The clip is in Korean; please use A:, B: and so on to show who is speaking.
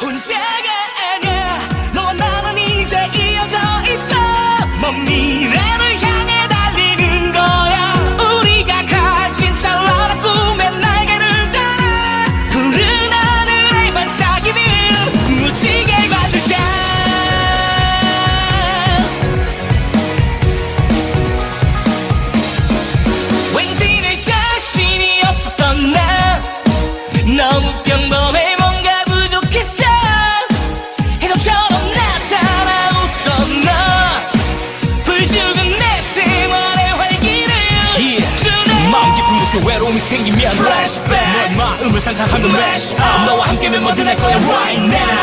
A: 혼자가 아니야 너와 나는 이제 이어져 있어. 먼 미래를 향해 달리는 거야. 우리가 가진 찬란한 꿈의 날개를 따라 푸른 하늘에 반짝이는 무지개 만들자. 왠지 내 자신이 없었던 나 너무
B: 곳에 외로움이 생기면
A: Flashback.
B: 너의 마음을 상상하면 Flash up 너와 함께면 뭐든 할 거야 right now